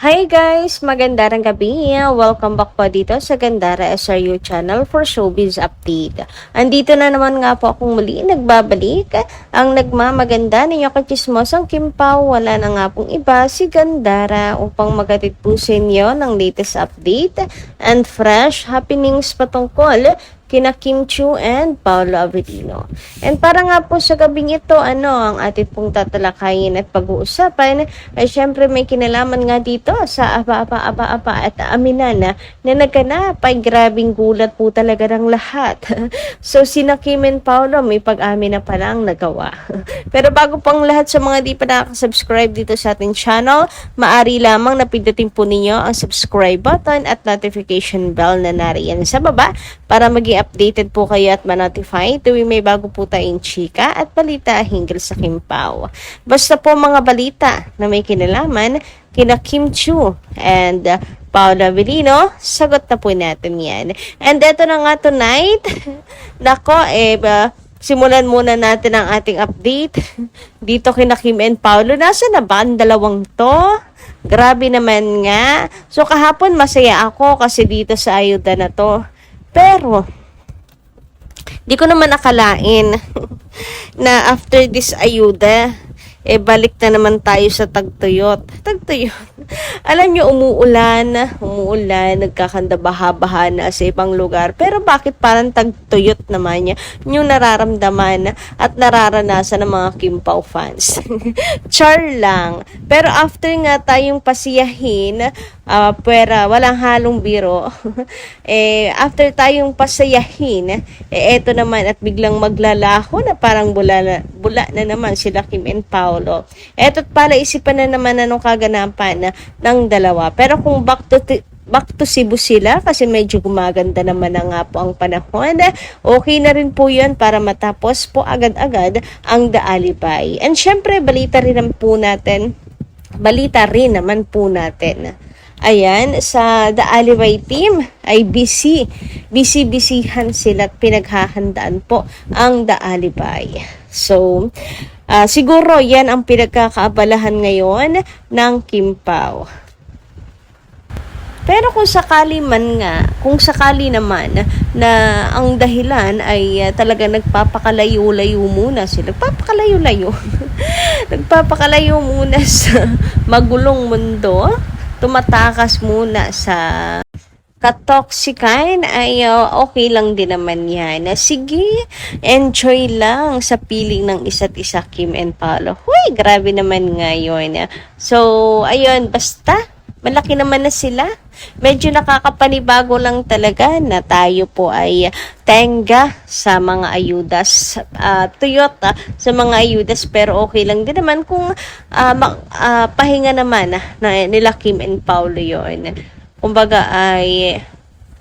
Hi guys! Magandang gabi! Welcome back po dito sa Gandara SRU channel for Showbiz Update. Andito na naman nga po akong muli nagbabalik. Ang nagmamaganda ninyo kachismosang Kim Pao, wala na nga pong iba si Gandara upang magatid po sa inyo ng latest update and fresh happenings patungkol kina Kim Chu and Paolo Avellino. And para nga po sa gabing ito, ano, ang ating pong tatalakayin at pag-uusapan ay syempre may kinalaman nga dito sa apa-apa-apa-apa at aminan na, na nagkanap ay grabing gulat po talaga ng lahat. so sina Kim and Paolo may pag-amin na palang nagawa. Pero bago pang lahat sa mga di pa nakasubscribe dito sa ating channel, maari lamang na pindutin po ninyo ang subscribe button at notification bell na nariyan sa baba para maging updated po kayo at ma-notify tuwing may bago po tayong chika at balita hinggil sa Kim Pao. Basta po mga balita na may kinalaman kina Kim Chu and uh, Paolo Avellino, sagot na po natin yan. And eto na nga tonight, nako eh, simulan muna natin ang ating update dito kina Kim and Paolo. Nasa na ba ang dalawang to? Grabe naman nga. So kahapon masaya ako kasi dito sa ayuda na to. Pero, di ko naman akalain na after this ayuda, eh balik na naman tayo sa tagtuyot. Tagtuyot. Alam nyo, umuulan, umuulan, nagkakanda-baha-baha na sa ibang lugar. Pero bakit parang tagtuyot naman niya yung nararamdaman at nararanasan ng mga Kim Pao fans? Char lang. Pero after nga tayong pasiyahin, uh, pera, walang halong biro, eh, after tayong pasayahin, eh, eto naman at biglang maglalaho na parang bula na, bula na naman sila Kim and Paolo. Eto't pala isipan na naman na nung kaganapan ng dalawa. Pero kung back to back to Cebu sila kasi medyo gumaganda naman na nga po ang panahon. Okay na rin po yun para matapos po agad-agad ang The Alibay. And syempre, balita rin po natin, balita rin naman po natin Ayan, sa The Alibay team ay busy. Busy-busyhan sila at pinaghahandaan po ang The Alibay. So, uh, siguro yan ang pinagkakaabalahan ngayon ng Kim Pao. Pero kung sakali man nga, kung sakali naman na ang dahilan ay uh, talaga nagpapakalayo-layo muna sila. Nagpapakalayo-layo. nagpapakalayo muna sa magulong mundo. Tumatakas muna sa katoksikan ay uh, okay lang din naman yan. Sige, enjoy lang sa piling ng isa't isa Kim and Paolo. Huy, grabe naman ngayon. So, ayun, basta malaki naman na sila. Medyo nakakapanibago lang talaga na tayo po ay tenga sa mga ayudas, uh, Toyota sa mga ayudas pero okay lang din naman kung uh, uh, pahinga naman na nila Kim and Paulo yon. Kumbaga ay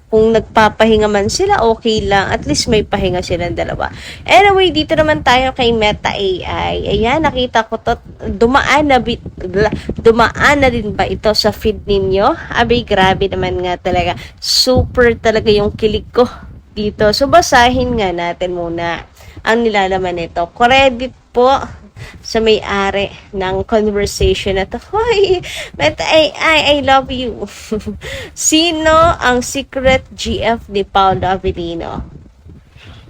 kung nagpapahinga man sila, okay lang. At least may pahinga silang dalawa. Anyway, dito naman tayo kay Meta AI. Ayan, nakita ko to. Dumaan na, bit, dumaan na din ba ito sa feed ninyo? Abay, grabe naman nga talaga. Super talaga yung kilig ko dito. So, basahin nga natin muna ang nilalaman nito. Credit po sa may-ari ng conversation na to. Hoy, Meta AI, I love you. Sino ang secret GF ni Paolo Avellino?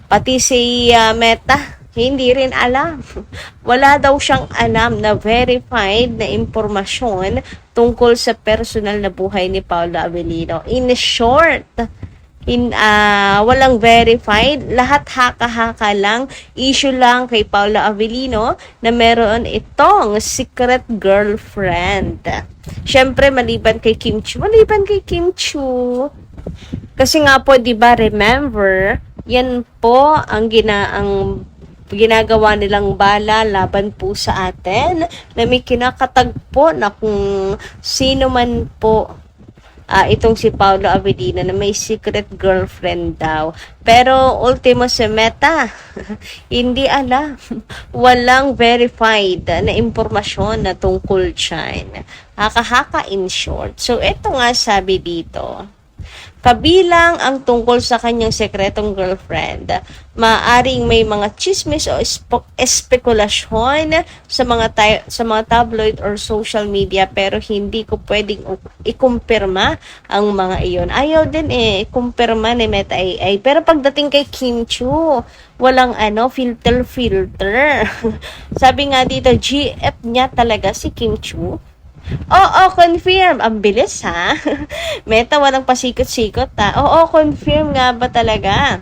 Pati si uh, Meta, hindi rin alam. Wala daw siyang alam na verified na impormasyon tungkol sa personal na buhay ni Paolo Avellino. In short, in uh, walang verified, lahat haka-haka lang, issue lang kay Paula Avellino na meron itong secret girlfriend. Syempre maliban kay Kim Chu, maliban kay Kim Chu. Kasi nga po, 'di ba, remember, yan po ang gina ang ginagawa nilang bala laban po sa atin na may kinakatagpo na kung sino man po uh, itong si Paulo Avelino na may secret girlfriend daw. Pero ultimo si Meta, hindi alam. Walang verified na impormasyon na tungkol dyan. Haka-haka in short. So ito nga sabi dito, Kabilang ang tungkol sa kanyang sekretong girlfriend. Maaring may mga chismis o espekulasyon sa mga sa mga tabloid or social media pero hindi ko pwedeng ikumpirma ang mga iyon. Ayaw din eh, ikumpirma ni Meta AI. Pero pagdating kay Kim Chu, walang ano, filter filter. Sabi nga dito, GF niya talaga si Kim Chu. Oo, confirm. Ang bilis ha. Meta, walang pasikot-sikot ha. Oo, confirm nga ba talaga?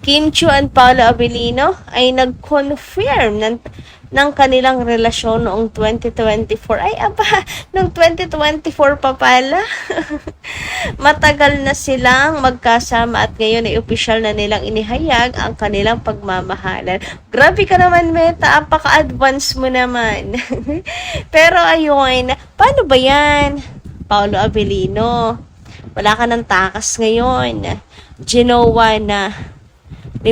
Kim Chu and Paolo Abilino ay nag-confirm ng, ng kanilang relasyon noong 2024. Ay, aba, noong 2024 pa pala. Matagal na silang magkasama at ngayon ay opisyal na nilang inihayag ang kanilang pagmamahalan. Grabe ka naman, Meta. Apaka-advance mo naman. Pero ayun, paano ba yan? Paolo Abilino. Wala ka ng takas ngayon. Ginawa na ni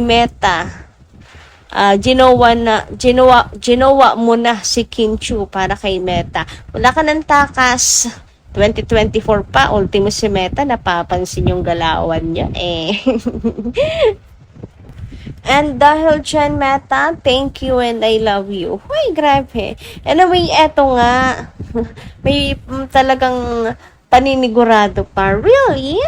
Ah, ginawa na ginawa ginawa mo na si Kim Chu para kay Meta. Wala ka ng takas. 2024 pa, ultimo si Meta, napapansin yung galawan niya eh. And dahil dyan, Meta, thank you and I love you. Uy, grabe. Anyway, eto nga. May mm, talagang paninigurado pa. Really?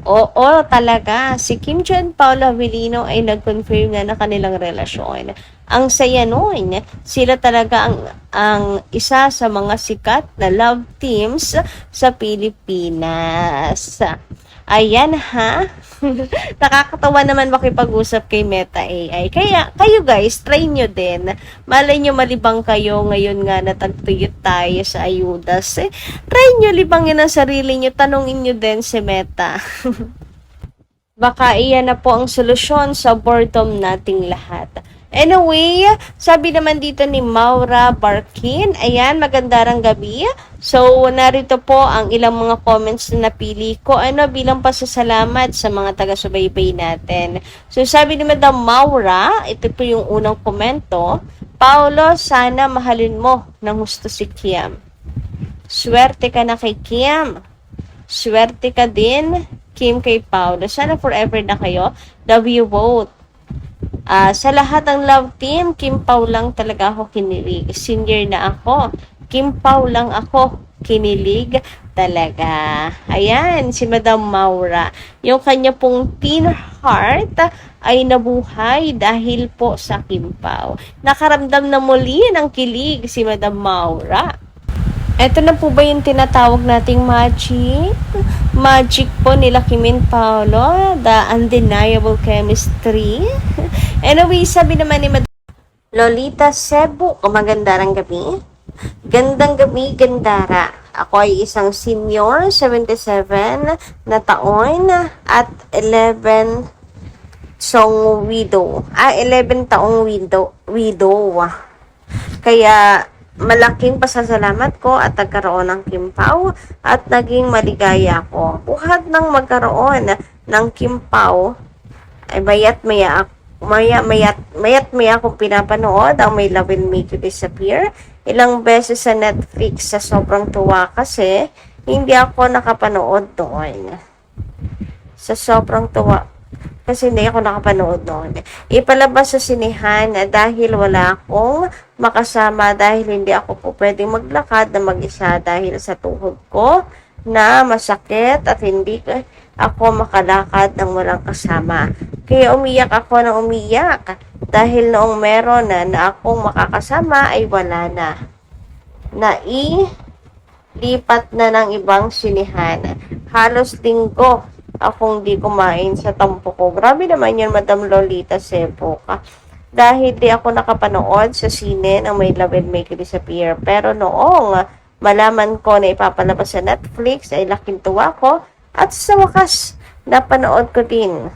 Oo, talaga. Si Kim and Paula Avellino ay nag-confirm na kanilang relasyon. Ang saya noon. Sila talaga ang, ang isa sa mga sikat na love teams sa Pilipinas. Ayan ha. Nakakatawa naman makipag-usap kay Meta AI. Kaya kayo guys, try nyo din. Malay nyo malibang kayo ngayon nga natagtuyot tayo sa ayudas. Eh, try nyo libangin ang sarili nyo. Tanungin nyo din si Meta. Baka iyan na po ang solusyon sa boredom nating lahat. Anyway, sabi naman dito ni Maura Barkin, ayan, magandang gabi. So, narito po ang ilang mga comments na napili ko, ano, bilang pasasalamat sa mga taga-subaybay natin. So, sabi ni Madam Maura, ito po yung unang komento, Paulo, sana mahalin mo ng gusto si Kiam. Swerte ka na kay Kim. Swerte ka din, Kim kay Paulo. Sana forever na kayo. Love you both. Ah, sa lahat ng love team, Kim Pao lang talaga ako kinilig. Senior na ako. Kim Pao lang ako kinilig talaga. Ayan, si Madam Maura. Yung kanya pong teen heart ay nabuhay dahil po sa Kim Pao. Nakaramdam na muli ng kilig si Madam Maura. Ito na po ba yung tinatawag nating magic? Magic po nila Kimin Paolo, the undeniable chemistry. Anyway, sabi naman ni Mad Lolita Cebu, magandang gabi. Gandang gabi, Gandara. Ako ay isang senior, 77 na taon at 11 song widow. Ah, 11 taong widow. widow. Kaya malaking pasasalamat ko at nagkaroon ng kimpaw at naging maligaya ko. Buhat ng magkaroon ng kimpaw ay mayat maya maya mayat mayat maya akong pinapanood ang may Love and Make You Disappear ilang beses sa Netflix sa sobrang tuwa kasi hindi ako nakapanood doon sa sobrang tuwa kasi hindi ako nakapanood noon. Ipalabas sa sinihan dahil wala akong makasama dahil hindi ako po pwedeng maglakad na mag-isa dahil sa tuhod ko na masakit at hindi ko- ako makalakad ng walang kasama. Kaya umiyak ako ng umiyak dahil noong meron na na akong makakasama ay wala na. Nailipat na ng ibang sinihan. Halos linggo akong di kumain sa tampo ko. Grabe naman yun, Madam Lolita Sebo ka. Dahil di ako nakapanood sa sine ng may Love and Make Disappear. Pero noong malaman ko na ipapalabas sa Netflix, ay laking tuwa ko. At sa wakas, napanood ko din.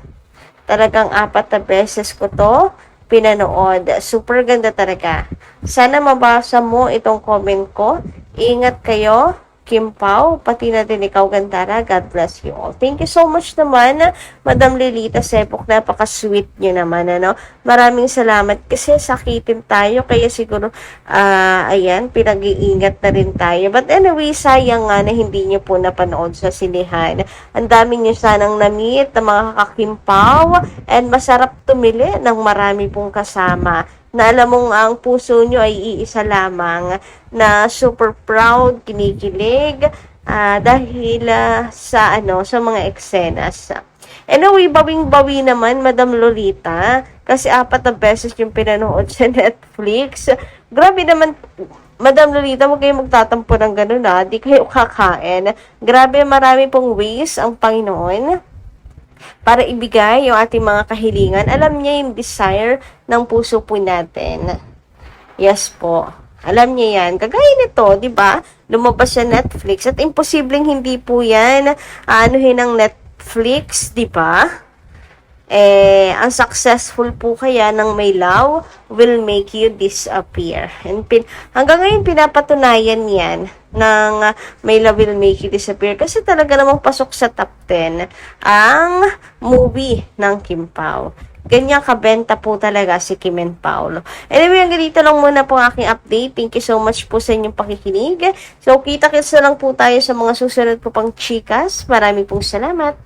Talagang apat na beses ko to pinanood. Super ganda talaga. Sana mabasa mo itong comment ko. Ingat kayo Kim Pao, pati na din ikaw, Gandara. God bless you all. Thank you so much naman, Madam Lilita Sepok. Napaka-sweet nyo naman, ano. Maraming salamat kasi sakitin tayo. Kaya siguro, ah, ayan, pinag-iingat na rin tayo. But anyway, sayang nga na hindi nyo po napanood sa sinihan. Ang dami nyo sanang na-meet mga kakimpaw and masarap tumili ng marami pong kasama na alam mong ang puso nyo ay iisa lamang na super proud, kinikilig ah, dahil ah, sa ano sa mga eksenas. Anyway, bawing-bawi naman, Madam Lolita, kasi apat na beses yung pinanood sa Netflix. Grabe naman, Madam Lolita, huwag kayong magtatampo ng ganun ha. Di kayo kakain. Grabe, marami pong ways ang Panginoon para ibigay yung ating mga kahilingan. Alam niya yung desire ng puso po natin. Yes po. Alam niya yan. Kagaya nito, di ba? Lumabas sa Netflix at imposibleng hindi po yan anuhin ng Netflix, di ba? Eh, ang successful po kaya ng may love will make you disappear. And pin, hanggang ngayon pinapatunayan yan ng uh, may love will make you disappear kasi talaga namang pasok sa top 10 ang movie ng Kim Pao. Ganyan kabenta po talaga si Kim and Paolo. Anyway, hanggang dito lang muna po aking update. Thank you so much po sa inyong pakikinig. So, kita-kits na lang po tayo sa mga susunod po pang chikas. Maraming pong salamat.